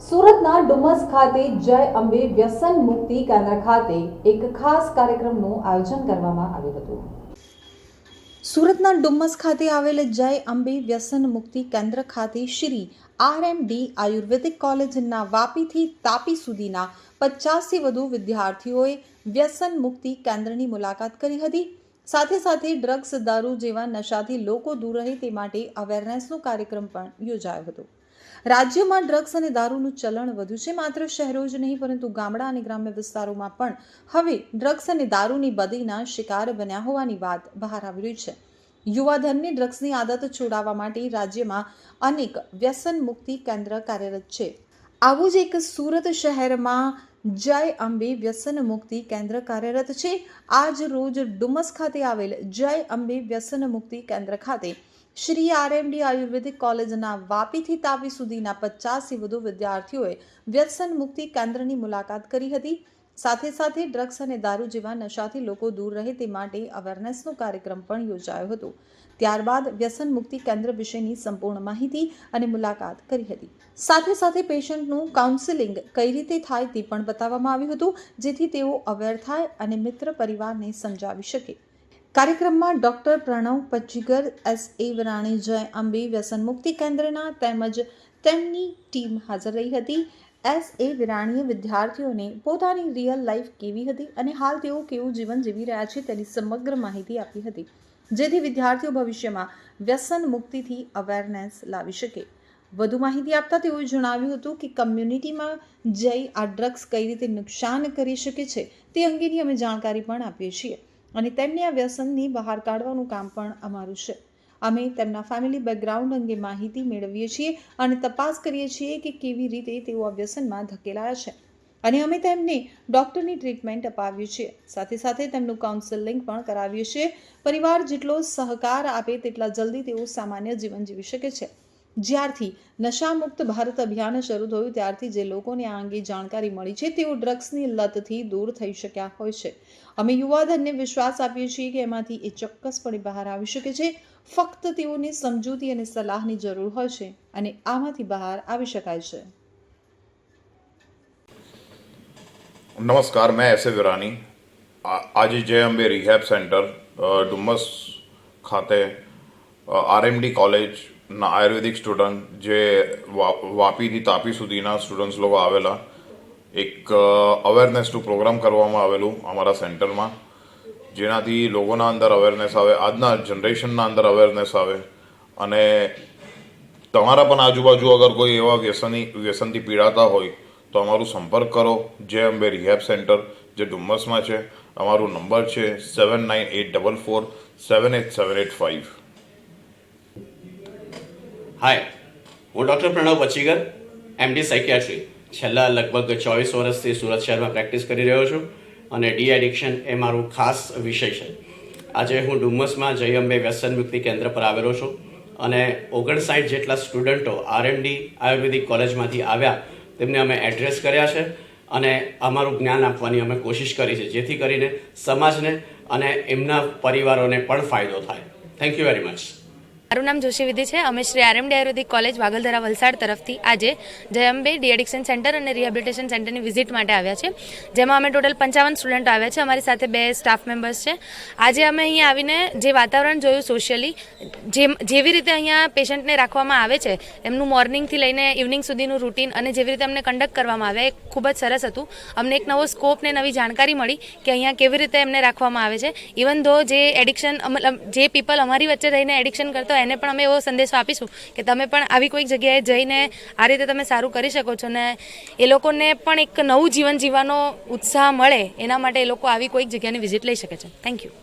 સુરતના ડુમસ ખાતે જય અંબે વ્યસન મુક્તિ કેન્દ્ર ખાતે એક ખાસ કાર્યક્રમનું આયોજન કરવામાં આવ્યું હતું. સુરતના ડુમ્મસ ખાતે આવેલ જય અંબે વ્યસન મુક્તિ કેન્દ્ર ખાતે શ્રી આરએમડી આયુર્વેદિક કોલેજના વાપીથી તાપી સુધીના પચાસથી વધુ વિદ્યાર્થીઓએ વ્યસન મુક્તિ કેન્દ્રની મુલાકાત કરી હતી. સાથે સાથે ડ્રગ્સ, દારૂ જેવા નશાથી લોકો દૂર રહે તે માટે અવેરનેસનો કાર્યક્રમ પણ યોજાયો હતો. રાજ્યમાં ડ્રગ્સ અને દારૂનું ચલણ વધુ છે. માત્ર શહેરો જ નહીં, પરંતુ ગામડા અને ગ્રામ્ય વિસ્તારોમાં પણ હવે ડ્રગ્સ અને દારૂની બદીના શિકાર બન્યા હોવાની વાત બહાર આવી રહી છે. યુવાધનને ડ્રગ્સની આદત છોડાવવા માટે રાજ્યમાં અનેક વ્યસન મુક્તિ કેન્દ્ર કાર્યરત છે. આવું જ એક સુરત શહેરમાં જય અંબે વ્યસન મુક્તિ કેન્દ્ર કાર્યરત છે. આજ રોજ ડુમસ ખાતે આવેલ જય અંબે વ્યસન મુક્તિ કેન્દ્ર ખાતે શ્રી આરએમડી આયુર્વેદિક કોલેજના વાપીથી તાપી સુધીના પચાસથી વધુ વિદ્યાર્થીઓએ વ્યસન મુક્તિ કેન્દ્રની મુલાકાત કરી હતી. સાથે સાથે ડ્રગ્સ અને દારૂ જેવા નશાથી લોકો દૂર રહે તે માટે અવેરનેસનો કાર્યક્રમ પણ યોજાયો હતો. ત્યારબાદ વ્યસન મુક્તિ કેન્દ્ર વિશેની સંપૂર્ણ માહિતી અને મુલાકાત કરી હતી. સાથે સાથે પેશન્ટનું કાઉન્સેલિંગ કઈ રીતે થાય તે પણ બતાવવામાં આવ્યું હતું, જેથી તેઓ અવેર થાય અને મિત્ર પરિવારને સમજાવી શકે. કાર્યક્રમમાં doctor Pranav Pachchigar S A Varani Jay Ambe, વ્યસન મુક્તિ કેન્દ્રના તેમજ તેમની ટીમ હાજર રહી હતી. એસ એ વિરાણીએ વિદ્યાર્થીઓને પોતાની રિયલ લાઈફ કેવી હતી અને હાલ તેઓ કેવું જીવન જીવી રહ્યા છે તેની સમગ્ર માહિતી આપી હતી, જેથી વિદ્યાર્થીઓ ભવિષ્યમાં વ્યસન મુક્તિથી અવેરનેસ લાવી શકે. વધુ માહિતી આપતા તેઓએ જણાવ્યું હતું કે કમ્યુનિટીમાં જઈ આ ડ્રગ્સ કઈ રીતે નુકસાન કરી શકે છે તે અંગેની અમે જાણકારી પણ આપીએ છીએ. અને તેમને આ વ્યસનની બહાર કાઢવાનું કામ પણ અમારું છે. અમે તેમના ફેમિલી બેકગ્રાઉન્ડ અંગે માહિતી મેળવીએ છીએ અને તપાસ કરીએ છીએ કે કેવી રીતે તેઓ આ વ્યસનમાં ધકેલાયા છે. અને અમે તેમને ડૉક્ટરની ટ્રીટમેન્ટ અપાવીએ છીએ. સાથે સાથે તેમનું કાઉન્સેલિંગ પણ કરાવીએ છીએ. પરિવાર જેટલો સહકાર આપે તેટલા જલ્દી તેઓ સામાન્ય જીવન જીવી શકે છે. જ્યારથી નશામુક્ત ભારત અભિયાન શરૂ થયું, ત્યારથી જે લોકોને આ અંગે જાણકારી મળી છે, તેઓ ડ્રગ્સની લતથી દૂર થઈ શક્યા હોય છે. અમે યુવાધનને વિશ્વાસ આપીએ છીએ કે એમાંથી એ ચોક્કસપણે બહાર આવી શકે છે. ફક્ત તેઓની સમજૂતી અને સલાહની જરૂર હોય છે અને આમાંથી બહાર આવી શકાય છે. નમસ્કાર, મેં એસ એ વિરાની આજે જે અંબે રિહેબ સેન્ટર ડુમ્મસ ખાતે આરએમડી કોલેજ આયુર્વેદિક સ્ટુડન્ટ જે વાપીથી તાપી સુધીના સ્ટુડન્ટ્સ લોકો આવેલા, એક અવેરનેસનું પ્રોગ્રામ કરવામાં આવેલું અમારા સેન્ટરમાં, જેનાથી લોકોના અંદર અવેરનેસ આવે, આજના જનરેશનના અંદર અવેરનેસ આવે, અને તમારા પણ આજુબાજુ અગર કોઈ એવા વ્યસની, વ્યસનથી પીડાતા હોય, તો અમારું સંપર્ક કરો, જે અંબે રિહેબ સેન્ટર જે ડુમ્મસમાં છે, અમારો નંબર છે seven nine eight double four seven eight seven eight five hi હું doctor Pranav Bachigar MD psychiatry છેલ્લા લગભગ ચોવીસ વર્ષથી સુરત શહેરમાં પ્રેક્ટિસ કરી રહ્યો છું અને ડી એડિક્શન એ મારું ખાસ વિષય છે. આજે હું ડુમ્મસમાં જય અંબે વ્યસન મુક્તિ કેન્દ્ર પર આવેલો છું અને ઓગણસાઠ જેટલા સ્ટુડન્ટો આરએનડી આયુર્વેદિક કોલેજમાંથી આવ્યા, તેમને અમે એડ્રેસ કર્યા છે અને અમારું જ્ઞાન આપવાની અમે કોશિશ કરી છે, જેથી કરીને સમાજને અને એમના પરિવારોને પણ ફાયદો થાય. થેન્ક યુ વેરી મચ મારું નામ જોશી વિધિ છે. અમે Shri RMD ayurvedic college Vaghaldhara Valsad તરફથી આજે Jay Ambe Ambe deaddiction centre અને રિહેબિલિટેશન સેન્ટરની વિઝિટ માટે આવ્યા છે. જેમાં અમે ટોટલ પંચાવન સ્ટુડન્ટ આવ્યા છે. અમારી સાથે બે સ્ટાફ મેમ્બર્સ છે. આજે અમે અહીંયા આવીને જે વાતાવરણ જોયું સોશિયલી જેમ જેવી રીતે અહીંયા પેશન્ટને રાખવામાં આવે છે, એમનું મોર્નિંગથી લઈને ઇવનિંગ સુધીનું રૂટીન અને જેવી રીતે અમને કન્ડક્ટ કરવામાં આવે, એ ખૂબ જ સરસ હતું. અમને એક નવો સ્કોપ ને નવી જાણકારી મળી કે અહીંયા કેવી રીતે એમને રાખવામાં આવે છે. ઇવન ધો જે એડિક્શન જે પીપલ અમારી વચ્ચે રહીને એડિક્શન કરતો એને પણ અમે એવો સંદેશો આપીશું કે તમે પણ આવી કોઈક જગ્યાએ જઈને આ રીતે તમે સારું કરી શકો છો ને એ લોકોને પણ એક નવું જીવન જીવવાનો ઉત્સાહ મળે એના માટે એ લોકો આવી કોઈક જગ્યાની વિઝિટ લઈ શકે છે. Thank you